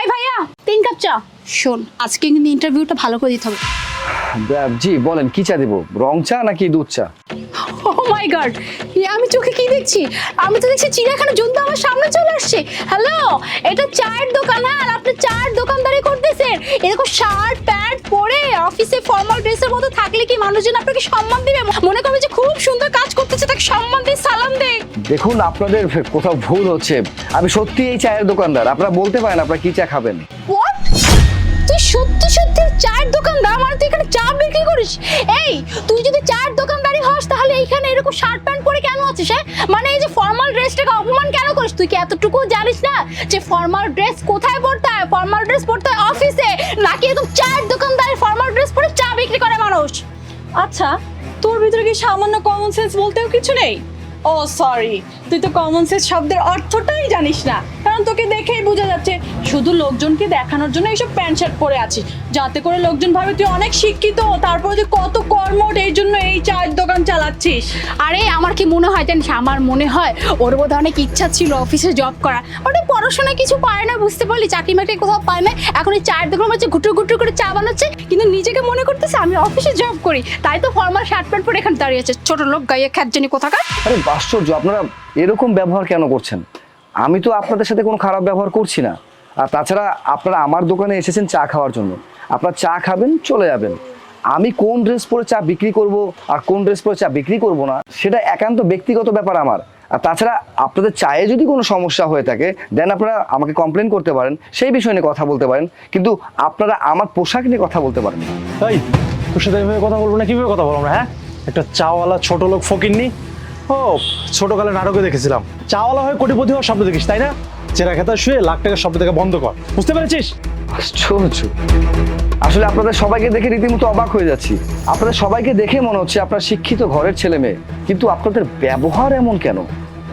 এই ভাইয়া তিন কাপ চা। শোন আজকে কিন্তু ইন্টারভিউটা ভালো করে দিতে হবে। জি বলেন কি চা দেবো? রং চা নাকি দুধ চা? ও মাই গড আমি চোখে কি দেখছি? আমি তো দেখছি চিড়িয়াখানা জন্তু আমার সামনে চলে আসছে। হ্যালো এটা চায়ের দোকান হ্যাঁ আর আপনি চায়ের দোকানদারি করতেছেন। এরকম শার্ট অফিসে ফর্মাল ড্রেসের মতো থাকলে কি মানুষজন আপনাকে সম্মান দিবে? মনে করবে যে খুব সুন্দর কাজ করতেছে তাকে সম্মান দিয়ে সালাম দে। দেখুন আপনাদের কোথাও ভুল হচ্ছে। আমি সত্যি এই চায়ের দোকানদার। আপনারা বলতে পারেন আপনারা কি চা খাবেন? সত্যি সত্যি চায়ের দোকানদার মানে তুই এখানে চা বিক্রি করিস? এই, তুই যদি চায়ের দোকানদারি হস, তাহলে এইখানে এরকম শার্ট প্যান্ট পরে কেন আছিস হ্যাঁ? মানে এই যে ফর্মাল ড্রেসটাকে অপমান কেন করিস? তুই কি এতটুকু জানিস না যে ফর্মাল ড্রেস কোথায় পরতে হয়? ফর্মাল ড্রেস পরতে হয় অফিসে নাকি একদম চায়ের দোকানদার ফর্মাল ড্রেস পরে চা বিক্রি করে মানুষ? আচ্ছা তোর ভিতরে কি সামান্য কমন সেন্স বলতেও কিছু নেই? ও সরি তুই তো কমন সেন্স শব্দের অর্থটাই জানিস না। কারণ তোকে দেখেই বোঝা যাচ্ছে শুধু লোকজনকে দেখানোর জন্য এইসব প্যান্ট শার্ট পরে আছিস। যাতে করে লোকজন ভাবে তুই অনেক শিক্ষিত তারপরে যে কত কর্মঠ এই জন্য এই চায়ের দোকান চালাচ্ছিস। আরে আমার কি মনে হয় জানিস? আমার মনে হয় ওর বোধ অনেক ইচ্ছা ছিল অফিসে জব করা বাট পড়াশোনা কিছু পায় না বুঝতে পারলি? চাকরি মাকরি কোথাও পায় না। এখন এই চায়ের দোকান হচ্ছে ঘুটুর ঘুটুর করে চা বানাচ্ছে। কিন্তু নিজেকে মনে করতেছে আমি অফিসে জব করি। তাই তো ফর্মাল শার্ট প্যান্ট পরে এখানে দাঁড়িয়ে আছে। ছোট লোক গাইয়ে খ্যাতজনি কোথাকার। আরে আশ্চর্য, আপনারা এরকম ব্যবহার কেন করছেন? আমি তো আপনাদের সাথে কোনো খারাপ ব্যবহার করছি না। আর তাছাড়া আপনারা আমার দোকানে এসেছেন চা খাওয়ার জন্য। আপনারা চা খাবেন, চলে যাবেন। আমি কোন ড্রেস পরে চা বিক্রি করব আর কোন ড্রেস পরে চা বিক্রি করব না, সেটা একান্ত ব্যক্তিগত ব্যাপার আমার। আর তাছাড়া আপনাদের চায়ে যদি কোনো সমস্যা হয়ে থাকে, দেন আপনারা আমাকে কমপ্লেন করতে পারেন, সেই বিষয় নিয়ে কথা বলতে পারেন। কিন্তু আপনারা আমার পোশাক নিয়ে কথা বলতে পারেন তাই তোর সাথে কথা বলব না? কীভাবে কথা বলব আমরা হ্যাঁ? একটা চাওয়ালা ছোট লোক ফকির ফকিরনি ও ছোটকালে নাটকে দেখেছিলাম। চাওয়ালা হয়ে কোটিপতি হওয়ার স্বপ্ন দেখিস তাই না? চেরা খেতা শুয়ে লাখ টাকার স্বপ্ন থেকে বন্ধ কর। বুঝতে পেরেছিস? আশ্চর্য। আসলে আপনাদের সবাইকে দেখে রীতিমতো অবাক হয়ে যাচ্ছি। আপনাদের সবাইকে দেখে মনে হচ্ছে আপনার শিক্ষিত ঘরের ছেলে মেয়ে। কিন্তু আপনাদের ব্যবহার এমন কেন?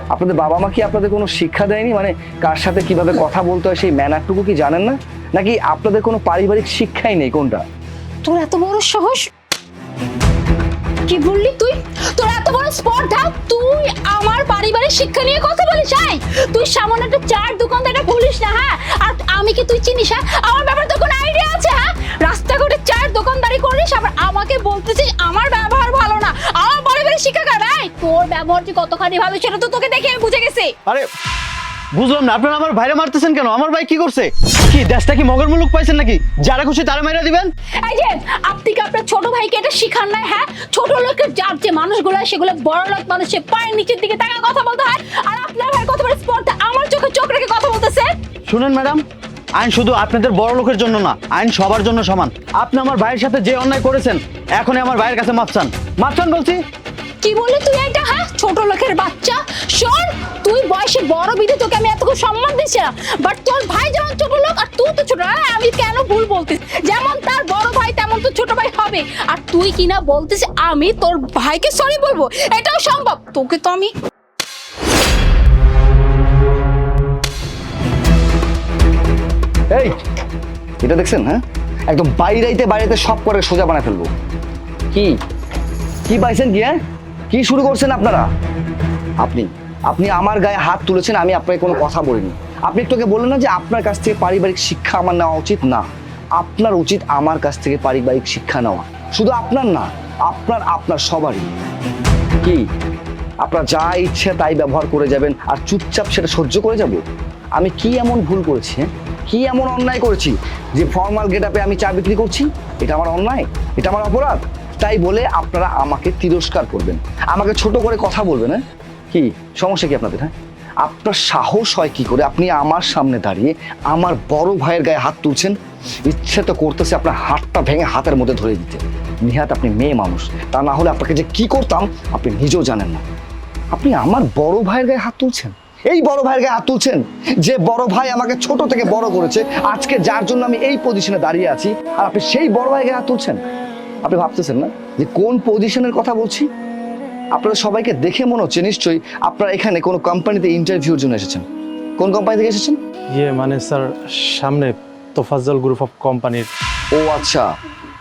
আপনাদের বাবা মা কি আপনাদের কোনো শিক্ষা দেয়নি? মানে কার সাথে কীভাবে কথা বলতে হয় সেই ম্যানারটুকু কি জানেন না? নাকি আপনাদের কোনো পারিবারিক শিক্ষাই নেই কোনটা? তোর এত বড় সাহস? কি বললি তুই? তোর সামান্য একটা চার দোকানদারটা বলিস না হ্যাঁ? আর আমি কি তুই চিনিস হ্যাঁ? আমার ব্যাপারে তো কোনো আইডিয়া আছে হ্যাঁ? রাস্তাঘাটে চার দোকানদারি করিস, আবার আমাকে বলতেছিস আমার ব্যবহার ভালো না। আমার পারিবারিক শিক্ষা কার তোর ব্যবহার তুই কতখানি ভাবে সেটা তো তোকে দেখে আমি বুঝে গেছি। আরে বুঝলাম না আপনারা আমার ভাইরে মারতেছেন কেন? আমার ভাই কি করছে? কি দেশটা কি মগের মুলুক পাইছেন নাকি? যারা খুশি তারা মাইরা দিবেন? এই যে আপনি কি আপনার ছোট ভাইকে এটা শিখান নাই হ্যাঁ? ছোট লোকের যার যে মানুষগুলো সেগুলো বড় লোক মানুষের পায়ের নিচের দিকে তাকে কথা বলতে হয় আর আপনার ভাই কত বড় স্পর্ধা আমার চোখে চোখ রেখে কথা বলতেছে? শুনেন ম্যাডাম আইন শুধু আপনাদের বড় লোকের জন্য না আইন সবার জন্য সমান। আপনি আমার ভাইয়ের সাথে যে অন্যায় করেছেন এখনই আমার ভাইয়ের কাছে মাপ চান। মাপ চান বলছি? কি বললি তুই এটা? ছোট লোকের বাচ্চা। শোন তুই বয়সে বড় বিধে তোকে আমি এতটুকু সম্মান দিচ্ছি না বাট তোর ভাই যেমন ছোট লোক আর তুই তো ছোট হ্যাঁ আমি কেন ভুল বলতিস যেমন তার বড় ভাই তেমন তো ছোট ভাই হবে। আর তুই কিনা বলতিস আমি তোর ভাইকে সরি বলব। এটাও সম্ভব। তোকে তো আমি এই এটা দেখছেন হ্যাঁ? একদম বাইরাইতে বাইরেতে সব করে সোজা বানায় ফেলব। কি? কি পাইছেন কি হ্যাঁ? কি শুরু করছেন আপনারা? আপনি আপনি আমার গায়ে হাত তুলেছেন, আমি আপনাকে কোনো কথা বলিনি। আপনি একটু বললেন না যে আপনার কাছ থেকে পারিবারিক শিক্ষা আমার নেওয়া উচিত? না। আপনার উচিত আমার কাছ থেকে পারিবারিক শিক্ষা নেওয়া। শুধু আপনার না, আপনার আপনার সবারই। কি? আপনার যা ইচ্ছে তাই ব্যবহার করে যাবেন, আর চুপচাপ সেটা সহ্য করে যাব? আমি কি এমন ভুল করেছি হ্যাঁ? কি এমন অন্যায় করেছি যে ফর্মাল গেটআপে আমি চা বিক্রি করছি? এটা আমার অন্যায়? এটা আমার অপরাধ? তাই বলে আপনারা আমাকে তিরস্কার করবেন। আমাকে ছোট করে কথা বলবেন হ্যাঁ? কি? সমস্যা কি আপনাদের হ্যাঁ? আপনার সাহস হয় কি করে? আপনি আমার সামনে দাঁড়িয়ে আমার বড় ভাইয়ের গায়ে হাত তুলছেন, ইচ্ছে তো করতেছে আপনার হাতটা ভেঙে হাতের মধ্যে ধরে দিতে। নিহাত আপনি মেয়ে মানুষ, তা না হলে আপনাকে যে কি করতাম, আপনি নিজেও জানেন না। আপনি আমার বড় ভাইয়ের গায়ে হাত তুলছেন? এই বড় ভাইয়ের গায়ে হাত তুলছেন? যে বড় ভাই আমাকে ছোট থেকে বড় করেছে, আজকে যার জন্য আমি এই পজিশনে দাঁড়িয়ে আছি, আর আপনি সেই বড় ভাইয়ের গায়ে হাত তুলছেন? আপনি ভাবতেছেন না যে কোন পজিশনের কথা বলছি? আপনারা সবাইকে দেখে মনে হচ্ছে নিশ্চয়ই আপনারা এখানে কোনো কোম্পানিতে ইন্টারভিউর জন্য এসেছেন। কোন কোম্পানি থেকে এসেছেন? ইয়ে মানে স্যার সামনে তোফাজ্জল গ্রুপ অফ কোম্পানির ও আচ্ছা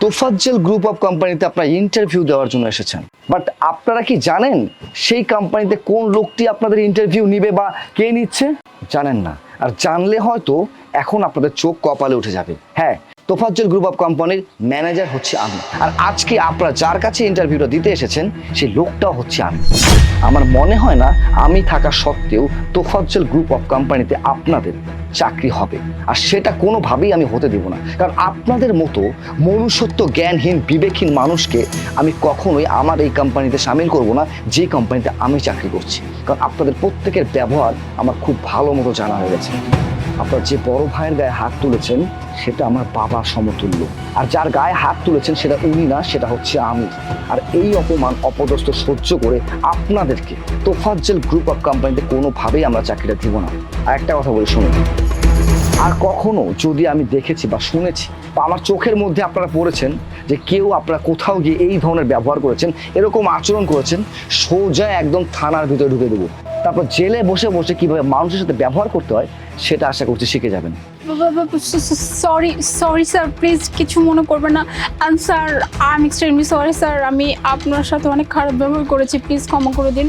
তোফাজ্জল গ্রুপ অফ কোম্পানিতে আপনারা ইন্টারভিউ দেওয়ার জন্য এসেছেন। বাট আপনারা কি জানেন সেই কোম্পানিতে কোন লোকটি আপনাদের ইন্টারভিউ নিবে বা কে নিচ্ছে? জানেন না। আর জানলে হয়তো এখন আপনাদের চোখ কপালে উঠে যাবে। হ্যাঁ তোফাজ্জল গ্রুপ অফ কোম্পানির ম্যানেজার হচ্ছে আমি। আর আজকে আপনারা যার কাছে ইন্টারভিউটা দিতে এসেছেন সেই লোকটাও হচ্ছে আমি। আমার মনে হয় না আমি থাকা সত্ত্বেও তোফাজ্জল গ্রুপ অফ কোম্পানিতে আপনাদের চাকরি হবে। আর সেটা কোনোভাবেই আমি হতে দেব না। কারণ আপনাদের মতো মনুষ্যত্ব জ্ঞানহীন, বিবেকহীন মানুষকে আমি কখনোই আমার এই কোম্পানিতে সামিল করব না, যে কোম্পানিতে আমি চাকরি করছি। কারণ আপনাদের প্রত্যেকের ব্যবহার আমার খুব ভালো মতো জানা হয়ে গেছে। আপনার যে বড় ভাইয়ের গায়ে হাত তুলেছেন, সেটা আমার বাবার সমতুল্য। আর যার গায়ে হাত তুলেছেন, সেটা উনি না, সেটা হচ্ছে আমি। আর এই অপমান অপদস্থ সহ্য করে আপনাদেরকে তোফাজ্জল গ্রুপ অফ কোম্পানিতে কোনোভাবেই আমরা চাকরিটা দিব না। আর একটা কথা বলে, শুনুন। আর কখনো যদি আমি দেখেছি বা শুনেছি, বা আমার চোখের মধ্যে আপনারা পড়েছেন যে কেউ আপনারা কোথাও গিয়ে এই ধরনের ব্যবহার করেছেন, এরকম আচরণ করেছেন, সোজা একদম থানার ভিতরে ঢুকে দেবো। তারপর জেলে বসে বসে কীভাবে মানুষের সাথে ব্যবহার করতে হয় সেটা আশা করছি শিখে যাবেন। সরি সরি স্যার প্লিজ কিছু মনে করবেন না। And sir I am extremely sorry sir আমি আপনার সাথে অনেক খারাপ ব্যবহার করেছি প্লিজ ক্ষমা করে দিন।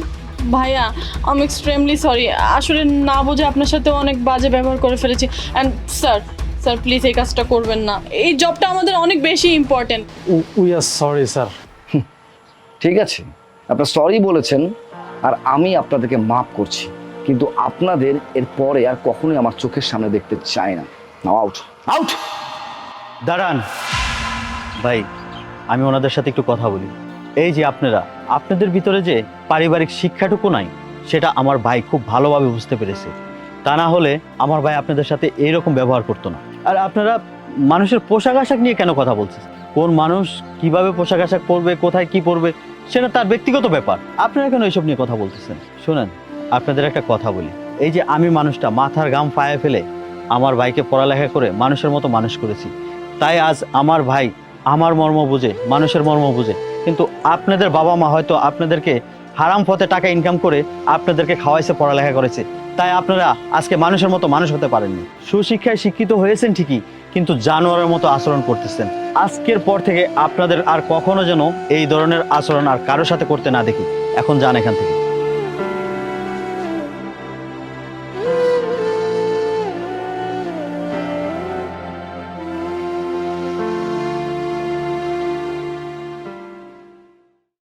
ভাইয়া আমি এক্সট্রিমলি সরি আসলে না বুঝে আপনার সাথে অনেক বাজে ব্যবহার করে ফেলেছি। অ্যান্ড স্যার স্যার প্লিজ এই কাজটা করবেন না। এই জবটা আমাদের অনেক বেশি important we are sorry sir ঠিক আছে। আপনারা সরি বলেছেন আর আমি আপনাদেরকে মাফ করছি, কিন্তু আপনাদের এর পরে আর কখনোই আমার চোখের সামনে দেখতে চাই না। আউট আউট দাঁড়ান। ভাই, আমি ওনাদের সাথে একটু কথা বলি। এই যে আপনারা, আপনাদের ভিতরে যে পারিবারিক শিক্ষাটুকু নাই, সেটা আমার ভাই খুব ভালোভাবে বুঝতে পেরেছে। তা না হলে আমার ভাই আপনাদের সাথে এইরকম ব্যবহার করতো না। আর আপনারা মানুষের পোশাক আশাক নিয়ে কেন কথা বলছেন? কোন মানুষ কীভাবে পোশাক আশাক পরবে, কোথায় কি পরবে সেটা তার ব্যক্তিগত ব্যাপার। আপনারা কেন এইসব নিয়ে কথা বলতেছেন? শোনেন, আপনাদের একটা কথা বলি। এই যে আমি মানুষটা, মাথার গাম পায়ে ফেলে আমার ভাইকে পড়ালেখা করে মানুষের মতো মানুষ করেছি, তাই আজ আমার ভাই আমার মর্ম বুঝে, মানুষের মর্ম বুঝে। কিন্তু আপনাদের বাবা মা হয়তো আপনাদেরকে হারাম পথে টাকা ইনকাম করে আপনাদেরকে খাওয়াইছে, পড়ালেখা করেছে। তাই আপনারা আজকে মানুষের মতো মানুষ হতে পারেননি। সুশিক্ষায় শিক্ষিত হয়েছেন ঠিকই কিন্তু জানোয়ারের মতো আচরণ করতেছেন। আজকের পর থেকে আপনাদের আর কখনো যেন এই ধরনের আচরণ আর কারোর সাথে করতে না দেখি। এখন যান এখান থেকে।